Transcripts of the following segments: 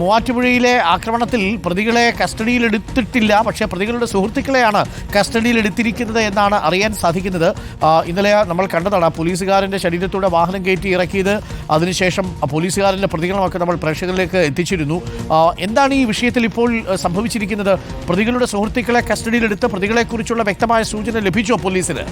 മൂവാറ്റുപുഴയിലെ ആക്രമണത്തിൽ പ്രതികളെ കസ്റ്റഡിയിൽ എടുത്തിട്ടില്ല പക്ഷേ പ്രതികളുടെ സുഹൃത്തുക്കളെയാണ് കസ്റ്റഡിയിൽ എടുത്തിരിക്കുന്നത് എന്നാണ് അറിയാൻ സാധിക്കുന്നത്. ഇന്നലെ നമ്മൾ കണ്ടതാണ് പോലീസുകാരന്റെ ശരീരത്തൂടെ വാഹനം കയറ്റി ഇറക്കിയത്. അതിനുശേഷം പോലീസുകാരന്റെ പ്രതികളുമൊക്കെ നമ്മൾ പ്രേക്ഷകരിലേക്ക് എത്തിച്ചിരുന്നു. എന്താണ് ഈ വിഷയത്തിൽ ഇപ്പോൾ സംഭവിച്ചിരിക്കുന്നത്? പ്രതികളുടെ സുഹൃത്തുക്കളെ കസ്റ്റഡിയിലെടുത്ത് പ്രതികളെക്കുറിച്ചുള്ള വ്യക്തമായ സൂചന ലഭിച്ചോ പോലീസിന്?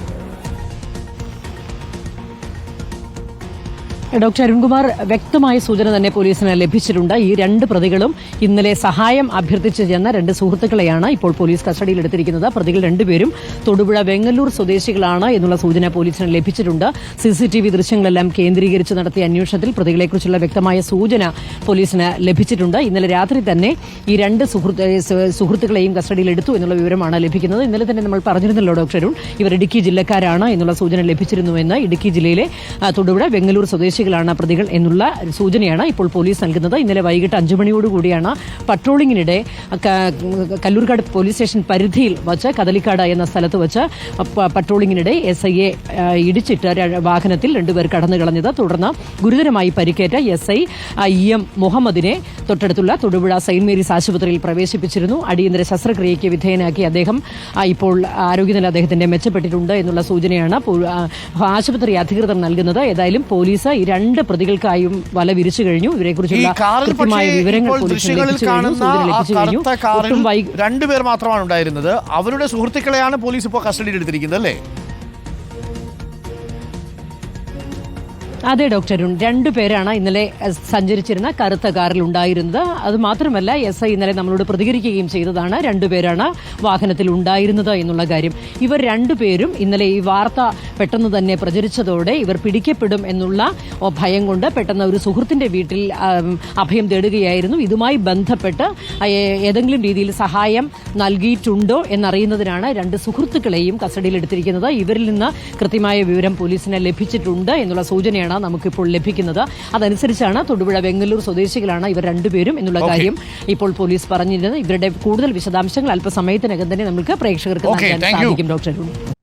ഡോക്ടർ അരുൺകുമാർ വ്യക്തമായ സൂചന തന്നെ പോലീസിന് ലഭിച്ചിട്ടുണ്ട്. ഈ രണ്ട് പ്രതികളും ഇന്നലെ സഹായം അഭ്യർത്ഥിച്ചു ചെന്ന രണ്ട് സുഹൃത്തുക്കളെയാണ് ഇപ്പോൾ പോലീസ് കസ്റ്റഡിയിൽ എടുത്തിരിക്കുന്നത്. പ്രതികൾ രണ്ടുപേരും തൊടുപുഴ വെങ്ങല്ലൂർ സ്വദേശികളാണ് എന്നുള്ള സൂചന പോലീസിന് ലഭിച്ചിട്ടുണ്ട്. സിസിടിവി ദൃശ്യങ്ങളെല്ലാം കേന്ദ്രീകരിച്ച് നടത്തിയ അന്വേഷണത്തിൽ പ്രതികളെക്കുറിച്ചുള്ള വ്യക്തമായ സൂചന പോലീസിന് ലഭിച്ചിട്ടുണ്ട്. ഇന്നലെ രാത്രി തന്നെ ഈ രണ്ട് സുഹൃത്ത് സുഹൃത്തുക്കളെയും കസ്റ്റഡിയിൽ എടുത്തു എന്നുള്ള വിവരമാണ് ലഭിക്കുന്നത്. ഇന്നലെ തന്നെ നമ്മൾ പറഞ്ഞിരുന്നല്ലോ ഡോക്ടർ അരുൺ ഇവർ ഇടുക്കി ജില്ലക്കാരാണ് എന്നുള്ള സൂചന ലഭിച്ചിരുന്നുവെന്ന്. ഇടുക്കി ജില്ലയിലെ തൊടുപുഴ വെങ്ങല്ലൂർ സ്വദേശികളാണ് പ്രതികൾ എന്നുള്ള സൂചനയാണ് ഇപ്പോൾ പോലീസ് നൽകുന്നത്. ഇന്നലെ വൈകിട്ട് അഞ്ചു മണിയോടുകൂടിയാണ് പട്രോളിങ്ങിനിടെ കല്ലൂർക്കാട് പോലീസ് സ്റ്റേഷൻ പരിധിയിൽ വച്ച് കദലിക്കാട് എന്ന സ്ഥലത്ത് വച്ച് പട്രോളിങ്ങിനിടെ എസ് ഐയെ ഇടിച്ചിട്ട് വാഹനത്തിൽ രണ്ടുപേർ കടന്നു കളഞ്ഞത്. തുടർന്ന് ഗുരുതരമായി പരിക്കേറ്റ എസ് ഐ ഇ എം മുഹമ്മദിനെ തൊട്ടടുത്തുള്ള തൊടുപുഴ സെയിന്റ് മേരീസ് ആശുപത്രിയിൽ പ്രവേശിപ്പിച്ചിരുന്നു. അടിയന്തര ശസ്ത്രക്രിയയ്ക്ക് വിധേയനാക്കി അദ്ദേഹം ഇപ്പോൾ ആരോഗ്യനില അദ്ദേഹത്തിന്റെ മെച്ചപ്പെട്ടിട്ടുണ്ട് എന്നുള്ള സൂചനയാണ് ആശുപത്രി അധികൃതർ നൽകുന്നത്. ഏതായാലും പോലീസ് ഈ രണ്ട് പ്രതികൾക്കായും വല വിരിച്ചു കഴിഞ്ഞു. ഇവരെക്കുറിച്ചുള്ള കൃത്യമായ വിവരങ്ങൾ രണ്ടുപേർ മാത്രമാണ് ഉണ്ടായിരുന്നത്. അവരുടെ സുഹൃത്തുക്കളെയാണ് പോലീസ് ഇപ്പോൾ കസ്റ്റഡിയിൽ എടുത്തിരിക്കുന്നത് അല്ലേ? അതെ ഡോക്ടർ അരുൺ രണ്ടു പേരാണ് ഇന്നലെ സഞ്ചരിച്ചിരുന്ന കറുത്ത കാറിൽ ഉണ്ടായിരുന്നത്. അത് മാത്രമല്ല എസ് ഐ ഇന്നലെ നമ്മളോട് പ്രതികരിക്കുകയും ചെയ്തതാണ്. രണ്ടുപേരാണ് വാഹനത്തിൽ ഉണ്ടായിരുന്നത് എന്നുള്ള കാര്യം. ഇവർ രണ്ടുപേരും ഇന്നലെ ഈ വാർത്ത പെട്ടെന്ന് തന്നെ പ്രചരിച്ചതോടെ ഇവർ പിടിക്കപ്പെടും എന്നുള്ള ഭയം കൊണ്ട് പെട്ടെന്ന് ഒരു സുഹൃത്തിന്റെ വീട്ടിൽ അഭയം തേടുകയായിരുന്നു. ഇതുമായി ബന്ധപ്പെട്ട് ഏതെങ്കിലും രീതിയിൽ സഹായം നൽകിയിട്ടുണ്ടോ എന്നറിയുന്നതിനാണ് രണ്ട് സുഹൃത്തുക്കളെയും കസ്റ്റഡിയിൽ എടുത്തിരിക്കുന്നത് ഇവരിൽ നിന്ന് കൃത്യമായ വിവരം പോലീസിന് ലഭിച്ചിട്ടുണ്ട് എന്നുള്ള സൂചനയാണ് നമുക്കിപ്പോൾ ലഭിക്കുന്നത്. അതനുസരിച്ചാണ് തൊടുപുഴ വെങ്ങല്ലൂർ സ്വദേശികളാണ് ഇവർ രണ്ടുപേരും എന്നുള്ള കാര്യം ഇപ്പോൾ പോലീസ് പറഞ്ഞിരുന്നത്. ഇവരുടെ കൂടുതൽ വിശദാംശങ്ങൾ അല്പസമയത്തിനകം തന്നെ നമുക്ക് പ്രേക്ഷകർക്ക് നൽകാൻ സാധിക്കും ഡോക്ടർ